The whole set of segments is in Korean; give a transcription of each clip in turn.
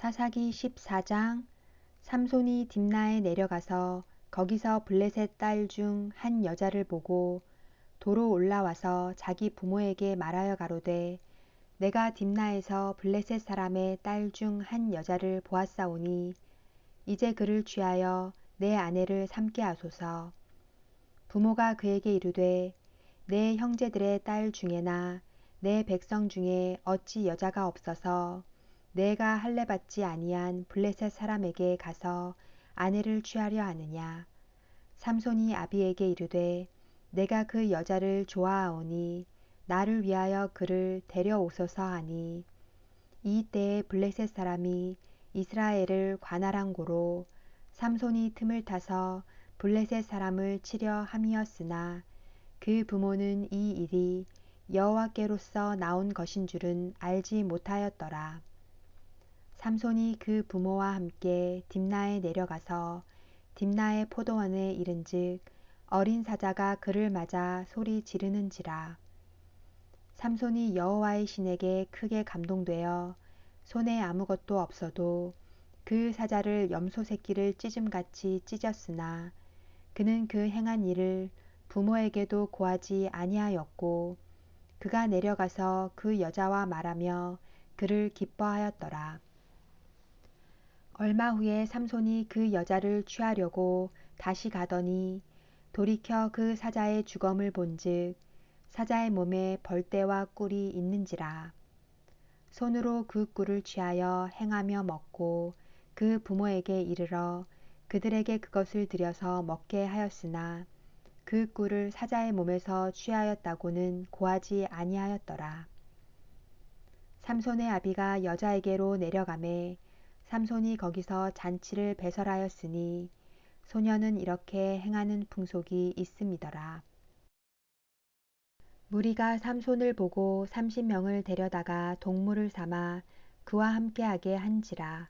사사기 14장 삼손이 딥나에 내려가서 거기서 블레셋 딸 중 한 여자를 보고 도로 올라와서 자기 부모에게 말하여 가로되 내가 딥나에서 블레셋 사람의 딸 중 한 여자를 보았사오니 이제 그를 취하여 내 아내를 삼게 하소서. 부모가 그에게 이르되 내 형제들의 딸 중에나 내 백성 중에 어찌 여자가 없어서 내가 할례 받지 아니한 블레셋 사람에게 가서 아내를 취하려 하느냐. 삼손이 아비에게 이르되 내가 그 여자를 좋아하오니 나를 위하여 그를 데려오소서 하니 이 때에 블레셋 사람이 이스라엘을 관할한 고로 삼손이 틈을 타서 블레셋 사람을 치려 함이었으나 그 부모는 이 일이 여호와께로서 나온 것인 줄은 알지 못하였더라. 삼손이 그 부모와 함께 딥나에 내려가서 딥나의 포도원에 이른즉 어린 사자가 그를 맞아 소리 지르는지라. 삼손이 여호와의 신에게 크게 감동되어 손에 아무것도 없어도 그 사자를 염소 새끼를 찢음같이 찢었으나 그는 그 행한 일을 부모에게도 고하지 아니하였고 그가 내려가서 그 여자와 말하며 그를 기뻐하였더라. 얼마 후에 삼손이 그 여자를 취하려고 다시 가더니 돌이켜 그 사자의 주검을 본즉 사자의 몸에 벌떼와 꿀이 있는지라 손으로 그 꿀을 취하여 행하며 먹고 그 부모에게 이르러 그들에게 그것을 들여서 먹게 하였으나 그 꿀을 사자의 몸에서 취하였다고는 고하지 아니하였더라. 삼손의 아비가 여자에게로 내려가매 삼손이 거기서 잔치를 배설하였으니 소녀는 이렇게 행하는 풍속이 있음이더라. 무리가 삼손을 보고 삼십 명을 데려다가 동물을 삼아 그와 함께하게 한지라.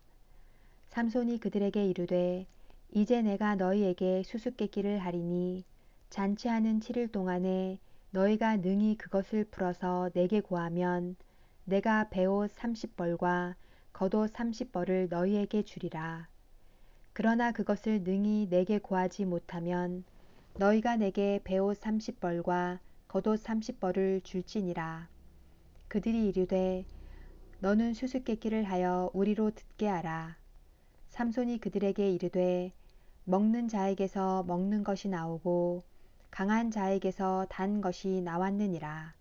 삼손이 그들에게 이르되 이제 내가 너희에게 수수께끼를 하리니 잔치하는 7일 동안에 너희가 능히 그것을 풀어서 내게 고하면 내가 배옷 30벌과 겉옷 삼십 벌을 너희에게 주리라. 그러나 그것을 능히 내게 구하지 못하면 너희가 내게 배옷 삼십 벌과 겉옷 삼십 벌을 줄지니라. 그들이 이르되 너는 수수께끼를 하여 우리로 듣게 하라. 삼손이 그들에게 이르되 먹는 자에게서 먹는 것이 나오고 강한 자에게서 단 것이 나왔느니라.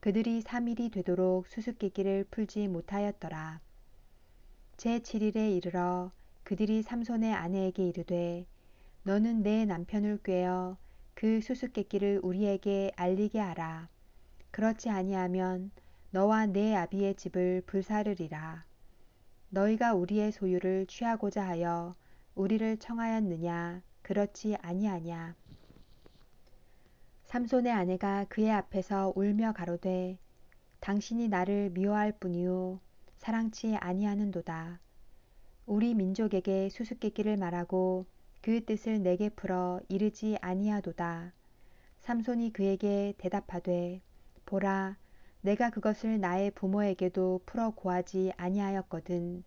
그들이 3일이 되도록 수수께끼를 풀지 못하였더라. 제7일에 이르러 그들이 삼손의 아내에게 이르되 너는 내 남편을 꾀어 그 수수께끼를 우리에게 알리게 하라. 그렇지 아니하면 너와 내 아비의 집을 불사르리라. 너희가 우리의 소유를 취하고자 하여 우리를 청하였느냐 그렇지 아니하냐. 삼손의 아내가 그의 앞에서 울며 가로되 당신이 나를 미워할 뿐이요 사랑치 아니하는도다. 우리 민족에게 수수께끼를 말하고 그 뜻을 내게 풀어 이르지 아니하도다. 삼손이 그에게 대답하되 보라 내가 그것을 나의 부모에게도 풀어 고하지 아니하였거든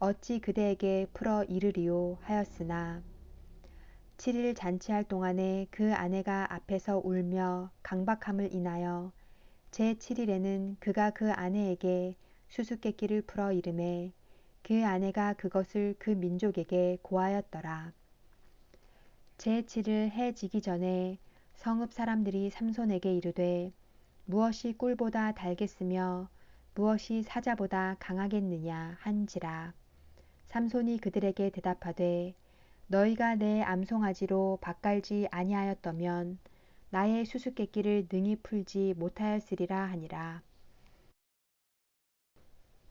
어찌 그대에게 풀어 이르리요 하였으나 7일 잔치할 동안에 그 아내가 앞에서 울며 강박함을 인하여 제 7일에는 그가 그 아내에게 수수께끼를 풀어 이름에 그 아내가 그것을 그 민족에게 고하였더라. 제7일 해 지기 전에 성읍 사람들이 삼손에게 이르되 무엇이 꿀보다 달겠으며 무엇이 사자보다 강하겠느냐 한지라. 삼손이 그들에게 대답하되 너희가 내 암송아지로 밭갈지 아니하였더면 나의 수수께끼를 능히 풀지 못하였으리라 하니라.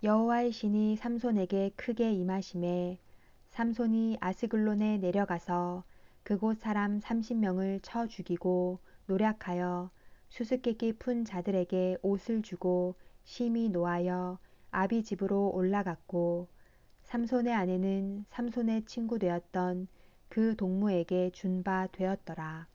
여호와의 신이 삼손에게 크게 임하심에 삼손이 아스글론에 내려가서 그곳 사람 30명을 쳐 죽이고 노략하여 수수께끼 푼 자들에게 옷을 주고 심히 노하여 아비 집으로 올라갔고 삼손의 아내는 삼손의 친구 되었던 그 동무에게 준 바 되었더라.